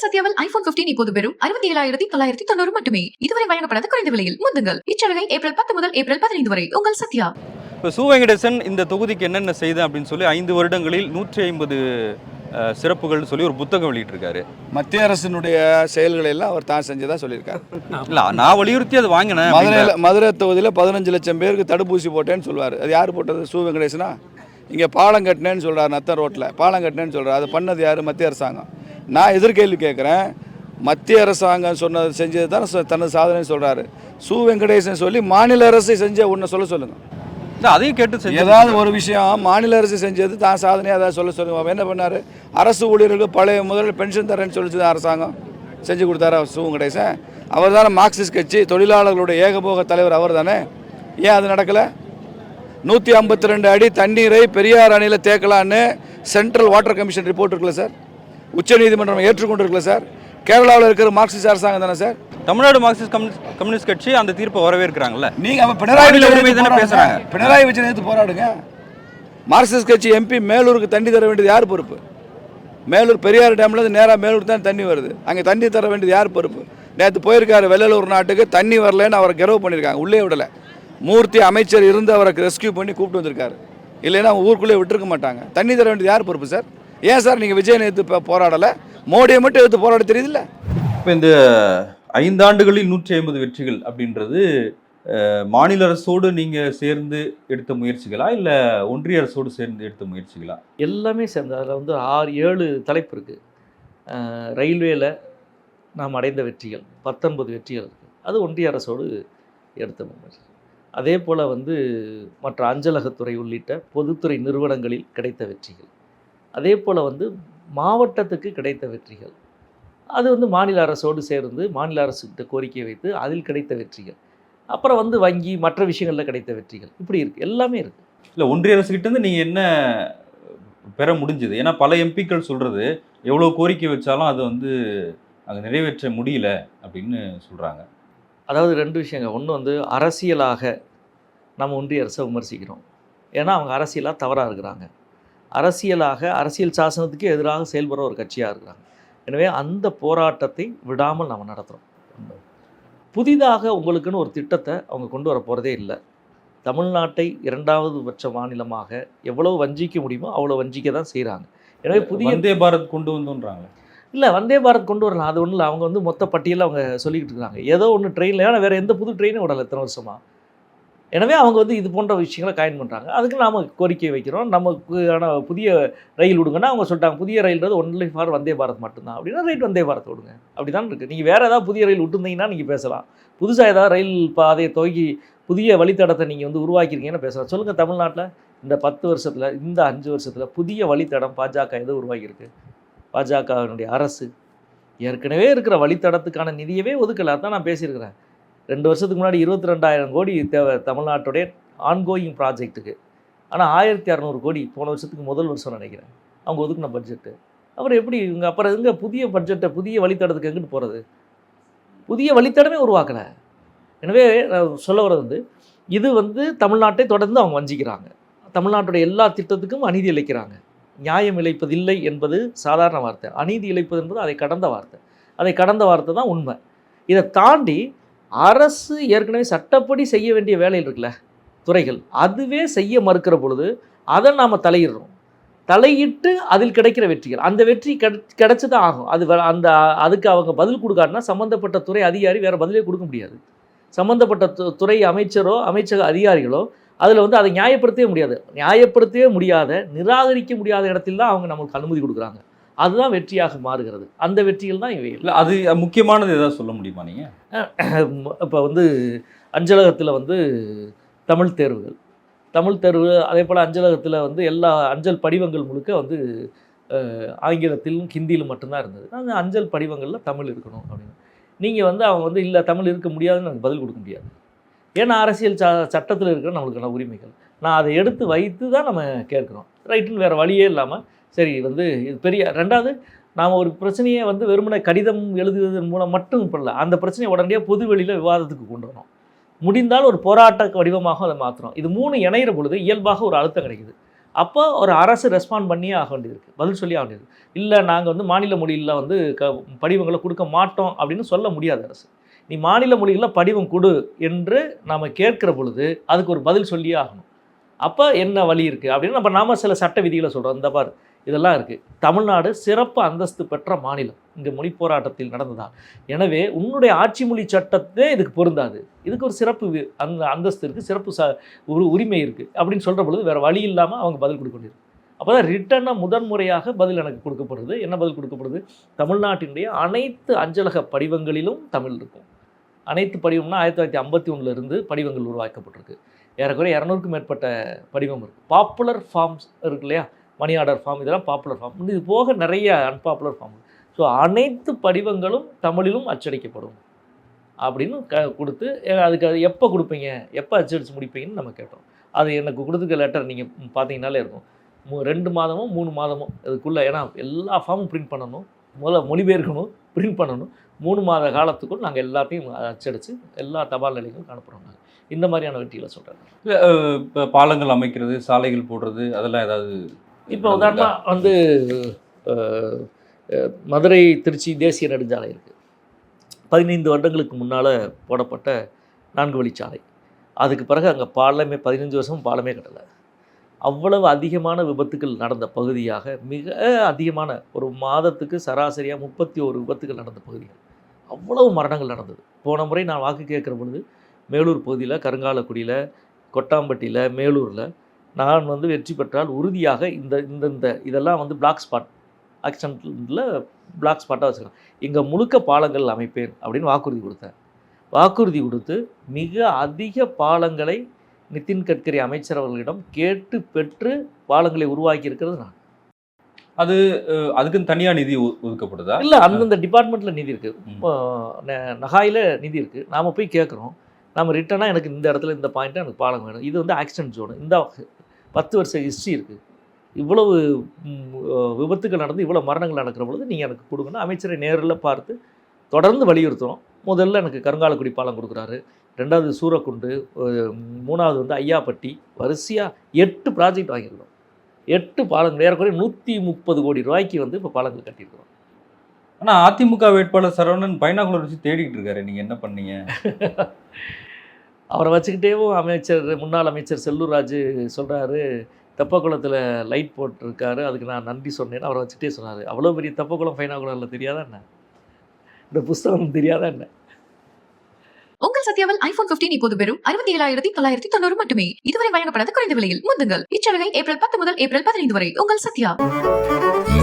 உங்கள் சத்யாவில் ஐபோன் 15 இப்போது வெறும் அறுபத்தி ஏழாயிரத்தி தொள்ளாயிரத்தி தொண்ணூறு மட்டுமே. இதுவரை வழங்கப்படாத குறைந்த விலையில். முந்துங்கள். இச்சலுகை ஏப்ரல் பத்து முதல் ஏப்ரல் பதினைந்து வரை. உங்கள் சத்யா. இப்போ சு வெங்கடேசன் இந்த தொகுதிக்கு என்னென்ன செய்தேன் அப்படின்னு சொல்லி ஐந்து வருடங்களில் நூற்றி ஐம்பது சிறப்புகள்னு சொல்லி ஒரு புத்தகம் வெளியிட்டிருக்காரு. மத்திய அரசினுடைய செயல்களை எல்லாம் அவர் தான் செஞ்சதா சொல்லியிருக்காரு. இல்ல நான் வலியுறுத்தி அது வாங்கினேன் மதுரையில் மதுரை தொகுதியில் பதினஞ்சு லட்சம் பேருக்கு தடுப்பூசி போட்டேன்னு சொல்லுவார் அது யார் போட்டது? சு வெங்கடேசனா இங்கே பாலம் கட்டினேன்னு சொல்கிறார் நத்தம் ரோட்டில் பாலம் கட்டினேன்னு சொல்கிறார் அது பண்ணது யார்? மத்திய அரசாங்கம். நான் எதிர்கேள்வி கேட்குறேன். மத்திய அரசாங்கம் சொன்னது செஞ்சது தான் தனது சாதனை சொல்கிறாரு சு. வெங்கடேசன் சொல்லி மாநில அரசு செஞ்ச ஒன்றை சொல்ல சொல்லுங்கள் அதையும் கேட்டு ஏதாவது ஒரு விஷயம் மாநில அரசு செஞ்சது தான் சாதனையாக ஏதாவது சொல்ல சொல்லுங்க என்ன பண்ணார்? அரசு ஊழியர்களுக்கு பழைய முதல்ல பென்ஷன் தரேன்னு சொல்லிச்சு அரசாங்கம் செஞ்சு கொடுத்தாரு அவர் சு. வெங்கடேசன். அவர் தானே மார்க்சிஸ்ட் கட்சி தொழிலாளர்களுடைய ஏகபோக தலைவர் அவர் தானே ஏன் அது நடக்கலை? நூற்றி ஐம்பத்தி ரெண்டு அடி தண்ணீரை பெரியார் அணையில் தேக்கலான்னு சென்ட்ரல் வாட்டர் கமிஷன் ரிப்போர்ட் இருக்குல்ல சார்? உச்சநீதிமன்றம் ஏற்றுக்கொண்டு இருக்குல்ல சார். கேரளாவில் இருக்கிற மார்க்சிஸ்ட் அரசாங்கம் தானே sir? Tamil Nadu Marxist communist communist கட்சி அந்த தீர்ப்பை வரவேற்கிறாங்கல்ல. நீங்க அப்ப பினராயி விஜயன் தானே. பேசுறாங்க. பினராயி விஜயன் எதிர்த்து போராடுங்க. மார்க்சிஸ்ட் கட்சி எம்பி மேலூருக்கு தண்ணி தர வேண்டியது யார் பொறுப்பு? மேலூர் பெரியார் டேம்ல இருந்து நேராக மேலூர் தான் தண்ணி வருது. அங்கே தண்ணி தர வேண்டியது யார் பொறுப்பு? நேற்று போயிருக்காரு வெள்ளலூர் நாட்டுக்கு தண்ணி வரலன்னு அவரை கெரவு பண்ணியிருக்காங்க உள்ளே விடலை. மூர்த்தி அமைச்சர் இருந்து அவரை ரெஸ்கியூ பண்ணி கூப்பிட்டு வந்திருக்காரு. இல்லைன்னா அவங்க ஊருக்குள்ளே விட்டுருக்க மாட்டாங்க. தண்ணி தர வேண்டியது யார் பொறுப்பு சார்? ஏன் சார் நீங்கள் விஜயன் எதிர்த்து இப்போ போராடலை? மோடியை மட்டும் எதிர்த்து போராட தெரியுதுல்ல? இப்போ இந்த ஐந்தாண்டுகளில் நூற்றி ஐம்பது வெற்றிகள் அப்படின்றது மாநில அரசோடு நீங்க சேர்ந்து எடுத்த முயற்சிகளா இல்ல ஒன்றிய அரசோடு சேர்ந்து எடுத்த முயற்சிகளா? எல்லாமே சேர்ந்து. அதில் வந்து ஆறு ஏழு தலைப்பு இருக்குது ரயில்வேல நாம் அடைந்த வெற்றிகள் பத்தொன்பது வெற்றிகள் இருக்குது அது ஒன்றிய அரசோடு எடுத்த முயற்சி. அதே போல் வந்து மற்ற அஞ்சலகத்துறை உள்ளிட்ட பொதுத்துறை நிறுவனங்களில் கிடைத்த வெற்றிகள். அதே போல் வந்து மாவட்டத்துக்கு கிடைத்த வெற்றிகள். அது வந்து மாநில அரசோடு சேர்ந்து மாநில அரசுகிட்ட கோரிக்கை வைத்து அதில் கிடைத்த வெற்றிகள். அப்புறம் வந்து வங்கி மற்ற விஷயங்களில் கிடைத்த வெற்றிகள். இப்படி இருக்குது எல்லாமே இருக்குது இல்ல ஒன்றிய அரசு கிட்ட இருந்து நீங்க என்ன பெற முடிஞ்சது? ஏன்னா பல எம்பிக்கள் சொல்றது எவ்வளவு கோரிக்கை வச்சாலும் அது வந்து அங்க நிறைவேற்ற முடியல அப்படின்னு சொல்றாங்க. அதாவது ரெண்டு விஷயங்க. ஒன்று வந்து அரசியலாக நம்ம ஒன்றிய அரசை விமர்சிக்கிறோம். ஏன்னா அவங்க அரசியலாக தவறாக இருக்கிறாங்க. அரசியலாக அரசியல் சாசனத்துக்கு எதிராக செயல்படுற ஒரு கட்சியாக இருக்கிறாங்க. எனவே அந்த போராட்டத்தை விடாமல் நம்ம நடத்துகிறோம் புதிதாக உங்களுக்குன்னு ஒரு திட்டத்தை அவங்க கொண்டு வர போகிறதே இல்லை. தமிழ்நாட்டை இரண்டாவது பட்ச மாநிலமாக எவ்வளவு வஞ்சிக்க முடியுமோ அவ்வளோ வஞ்சிக்க தான் செய்கிறாங்க எனவே புதிய வந்தே பாரத் கொண்டு வந்தோன்றாங்க. இல்லை வந்தே பாரத் கொண்டு வரலாம். அது ஒன்றும் இல்லை. அவங்க வந்து மொத்த பட்டியலில் அவங்க சொல்லிக்கிட்டு இருக்காங்க. ஏதோ ஒன்று ட்ரெயினில் ஏன்னா வேறு எந்த புது ட்ரெயினும் விடலை இத்தனை வருஷமா. எனவே அவங்க வந்து இது போன்ற விஷயங்களை காயின் பண்ணுறாங்க அதுக்கு நாம் கோரிக்கை வைக்கிறோம். நமக்கு ஆனால் புதிய ரயில் விடுங்கன்னா அவங்க சொல்லிட்டாங்க புதிய ரயில்ன்றது ஒன்லி ஃபார் வந்தே பாரத் மட்டும்தான். அப்படின்னா ரைட் வந்தே பாரத் விடுங்க. அப்படி தான் இருக்குது நீங்கள் வேறு ஏதாவது புதிய ரயில் விட்டுருந்தீங்கன்னா நீங்கள் பேசலாம். புதுசாக ஏதாவது ரயில் பாதையை துவக்கி புதிய வழித்தடத்தை நீங்கள் வந்து உருவாக்கியிருக்கீங்கன்னு பேசலாம். சொல்லுங்கள் தமிழ்நாட்டில் இந்த பத்து வருஷத்தில் இந்த அஞ்சு வருஷத்தில் புதிய வழித்தடம் பாஜக எது உருவாக்கியிருக்கு? பாஜகவினுடைய அரசு ஏற்கனவே இருக்கிற வழித்தடத்துக்கான நிதியவே ஒதுக்கல. தான் நான் பேசியிருக்கிறேன். ரெண்டு வருஷத்துக்கு முன்னாடி இருபத்தி ரெண்டாயிரம் கோடி தேவை தமிழ்நாட்டுடைய ஆன்கோயிங் ப்ராஜெக்ட்டுக்கு ஆனால் ஆயிரத்தி அறநூறு கோடி போன வருஷத்துக்கு முதல் வருஷம் நினைக்கிறேன். அவங்க ஒதுக்கின பட்ஜெட்டு அப்புறம் எப்படி இவங்க அப்புறம் எங்கே புதிய பட்ஜெட்டை புதிய வழித்தடத்துக்கு எங்கிட்டு போகிறது புதிய வழித்தடமே உருவாக்கலை. எனவே நான் சொல்ல வர்றது வந்து இது வந்து தமிழ்நாட்டை தொடர்ந்து அவங்க வஞ்சிக்கிறாங்க. தமிழ்நாட்டுடைய எல்லா திட்டத்துக்கும் அநீதி இழைக்கிறாங்க. நியாயம் இழைப்பதில்லை என்பது சாதாரண வார்த்தை. அநீதி இழைப்பது என்பது அதை கடந்த வார்த்தை. அதை கடந்த வார்த்தை தான் உண்மை. இதை தாண்டி அரசு ஏற்கனவே சட்டப்படி செய்ய வேண்டிய வேலை இருக்குல்ல துறைகள் அதுவே செய்ய மறுக்கிற பொழுது அதை நாம் தலையிடுறோம். தலையிட்டு அதில் கிடைக்கிற வெற்றிகள். அந்த வெற்றி கிடை கிடைச்சி தான் ஆகும். அது வ- அந்த அதுக்கு அவங்க பதில் கொடுக்காட்டினா சம்மந்தப்பட்ட துறை அதிகாரி வேறு பதிலே கொடுக்க முடியாது. சம்மந்தப்பட்ட து- துறை அமைச்சரோ அமைச்சக அதிகாரிகளோ அதில் வந்து அதை நியாயப்படுத்தவே முடியாது. நியாயப்படுத்தவே முடியாத நிராகரிக்க முடியாத இடத்தில் தான் அவங்க நமக்கு அனுமதி கொடுக்குறாங்க. அதுதான் வெற்றியாக மாறுகிறது. அந்த வெற்றிகள் தான் இவை இல்ல அது முக்கியமானது ஏதாவது சொல்ல முடியுமா நீங்க? இப்போ வந்து அஞ்சலகத்தில் வந்து தமிழ் தேர்வுகள். தமிழ் தேர்வு அதே போல் அஞ்சலகத்தில் வந்து எல்லா அஞ்சல் படிவங்கள் முழுக்க வந்து ஆங்கிலத்திலும் ஹிந்தியிலும் மட்டும்தான் இருந்தது. அந்த அஞ்சல் படிவங்களில் தமிழ் இருக்கணும் அப்படின்னு. நீங்கள் வந்து அவங்க வந்து இல்லை தமிழ் இருக்க முடியாதுன்னு எனக்கு பதில் கொடுக்க முடியாது. ஏன்னா அரசியல் ச சட்டத்தில் இருக்கிற நம்மளுக்கான உரிமைகள். நான் அதை எடுத்து வைத்து தான் நம்ம கேட்குறோம். ரைட்டுன்னு வேறு வழியே இல்லாமல் சரி வந்து இது பெரிய ரெண்டாவது நாம் ஒரு பிரச்சனையை வந்து வெறுமனை கடிதம் எழுதுவதன் மூலம் மட்டும் பண்ணல அந்த பிரச்சனையை உடனடியாக பொது வெளியில் விவாதத்துக்கு கொண்டு வரணும். முடிந்தால் ஒரு போராட்ட வடிவமாக அதை மாற்றுறோம் இது மூணு இணையிற பொழுது இயல்பாக ஒரு அழுத்தம் கிடைக்குது. அப்போ ஒரு அரசு ரெஸ்பாண்ட் பண்ணியே ஆக வேண்டியது இருக்குது பதில் சொல்லி ஆக வேண்டியது இல்லை நாங்கள் வந்து மாநில மொழியில் வந்து க படிவங்களை கொடுக்க மாட்டோம் அப்படின்னு சொல்ல முடியாது அரசு. நீ மாநில மொழிகளில் படிவம் கொடு என்று நாம் கேட்குற பொழுது அதுக்கு ஒரு பதில் சொல்லியே ஆகணும். அப்போ என்ன வழி இருக்குது அப்படின்னு நம்ம நாம சில சட்ட விதிகளை சொல்கிறோம் இந்த பாரு இதெல்லாம் இருக்குது தமிழ்நாடு சிறப்பு அந்தஸ்து பெற்ற மாநிலம். இங்கே மொழி போராட்டத்தில் நடந்ததால். எனவே உன்னுடைய ஆட்சி மொழி சட்டத்தே இதுக்கு பொருந்தாது. இதுக்கு ஒரு சிறப்பு அந்த அந்தஸ்து இருக்குது சிறப்பு ச ஒரு உரிமை இருக்குது அப்படின்னு சொல்கிற பொழுது வேறு வழி இல்லாமல் அவங்க பதில் கொடுக்க அப்போ தான் ரிட்டனாக முதன்முறையாக பதில் எனக்கு கொடுக்கப்படுது. என்ன பதில் கொடுக்கப்படுது? தமிழ்நாட்டினுடைய அனைத்து அஞ்சலக படிவங்களிலும் தமிழ் இருக்கும். அனைத்து படிவம்னா ஆயிரத்தி தொள்ளாயிரத்தி ஐம்பத்தி ஒன்றுலேருந்து படிவங்கள் உருவாக்கப்பட்டிருக்கு. ஏறக்குறைய இரநூறுக்கும் மேற்பட்ட படிவம் இருக்குது பாப்புலர் ஃபார்ம்ஸ் இருக்கு இல்லையா? மணி ஆர்டர் ஃபார்ம் இதெல்லாம் பாப்புலர் ஃபார்ம் இது போக நிறைய அன்பாப்புலர் ஃபார்ம் ஸோ அனைத்து படிவங்களும் தமிழிலும் அச்சடிக்கப்படும். அப்படின்னு க கொடுத்து அதுக்கு அது எப்போ கொடுப்பீங்க? எப்போ அச்சடிச்சு முடிப்பீங்கன்னு நம்ம கேட்டோம். அது எனக்கு கொடுத்துக்க லெட்டர் நீங்கள் பார்த்தீங்கன்னாலே இருக்கும். மூ ரெண்டு மாதமோ மூணு மாதமோ அதுக்குள்ளே ஏன்னா எல்லா ஃபார்மும் பிரிண்ட் பண்ணணும். முதல்ல மொழிபெயர்க்கணும் பிரிண்ட் பண்ணணும். மூணு மாத காலத்துக்குள் நாங்கள் எல்லாத்தையும் அச்சடித்து எல்லா தபால் நிலைகளும் அனுப்புகிறோம் நாங்கள் இந்த மாதிரியான வெற்றிகளை சொல்கிறேன் இப்போ பாலங்கள் அமைக்கிறது சாலைகள் போடுறது அதெல்லாம் ஏதாவது இப்போ உதாரணமாக வந்து மதுரை திருச்சி தேசிய நெடுஞ்சாலை இருக்குது பதினைந்து வருடங்களுக்கு முன்னால் போடப்பட்ட நான்கு வழிச்சாலை அதுக்கு பிறகு அங்கே பாலமே பதினஞ்சு வருஷம் பாலமே கட்டலை. அவ்வளவு அதிகமான விபத்துகள் நடந்த பகுதியாக மிக அதிகமான ஒரு மாதத்துக்கு சராசரியாக முப்பத்தி ஒரு விபத்துகள் நடந்த பகுதிகள். அவ்வளவு மரணங்கள் நடந்தது. போன முறை நான் வாக்கு கேட்குற பொழுது மேலூர் பகுதியில் கருங்காலக்குடியில் கொட்டாம்பட்டியில் மேலூரில் நான் வந்து வெற்றி பெற்றால் உறுதியாக இந்த இந்த இந்த இதெல்லாம் வந்து பிளாக் ஸ்பாட் ஆக்சிடென்ட்டில் பிளாக் ஸ்பாட்டாக வச்சுக்கலாம். இங்கே முழுக்க பாலங்கள் அமைப்பேன் அப்படின்னு வாக்குறுதி கொடுத்தேன். வாக்குறுதி கொடுத்து மிக அதிக பாலங்களை நிதின் கட்கரி அமைச்சர் அவர்களிடம் கேட்டு பெற்று பாலங்களை உருவாக்கி இருக்கிறது நான். அது அதுக்குன்னு தனியாக நிதி ஒதுக்கப்படுதா? இல்லை அந்தந்த டிபார்ட்மெண்ட்டில் நிதி இருக்குது நகாயில் நிதி இருக்குது நாம் போய் கேட்குறோம் நம்ம ரிட்டனாக எனக்கு இந்த இடத்துல இந்த பாயிண்ட்டாக எனக்கு பாலம் வேணும். இது வந்து ஆக்சிடென்ட் ஜோனு இந்த பத்து வருஷம் ஹிஸ்ட்ரி இருக்குது இவ்வளவு ம், விபத்துகள் நடந்து இவ்வளோ மரணங்கள் நடக்கிற பொழுது நீங்கள் எனக்கு கொடுக்கணும் அமைச்சரை நேரில் பார்த்து தொடர்ந்து வலியுறுத்துகிறோம் முதல்ல எனக்கு கருங்காலக்குடி பாலம் கொடுக்குறாரு. ரெண்டாவது சூரக்குண்டு மூணாவது வந்து ஐயாப்பட்டி. வரிசையாக எட்டு ப்ராஜெக்ட் வாங்கியிருக்கிறோம். எட்டு பாலங்கள். ஏறக்குறைய நூற்றி முப்பது கோடி ரூபாய்க்கு வந்து இப்போ பாலங்கள் கட்டியிருக்கிறோம். ஆனா அதிமுக வேட்பாளர் சரவணன் பைனாகுலர் வச்சு தேடிட்டு இருக்காரு. நீங்க என்ன பண்ணீங்க? அவரை வச்சுக்கிட்டேவும் அமைச்சர் முன்னாள் அமைச்சர் செல்லூர் ராஜு சொல்கிறாரு தெப்பக்குளத்தில் லைட் போட்டிருக்காரு அதுக்கு நான் நன்றி சொன்னேன்னு அவரை வச்சுக்கிட்டே சொன்னார். அவ்வளோ பெரிய தெப்பக்குளம் ஃபைனாகுளரில் தெரியாதா என்ன? இந்த புஸ்தகம் தெரியாதா என்ன? உங்கள் சத்யாவில் ஐபோன் 15 இப்போது வெறும் அறுபத்தி ஏழாயிரத்தி தொள்ளாயிரத்தி தொண்ணூறு மட்டுமே. இதுவரை வழங்கப்படாத குறைந்த விலையில் முந்துங்கள். இச்சலுகை ஏப்ரல் பத்து முதல் ஏப்ரல் பதினைந்து வரை. உங்கள் சத்யா.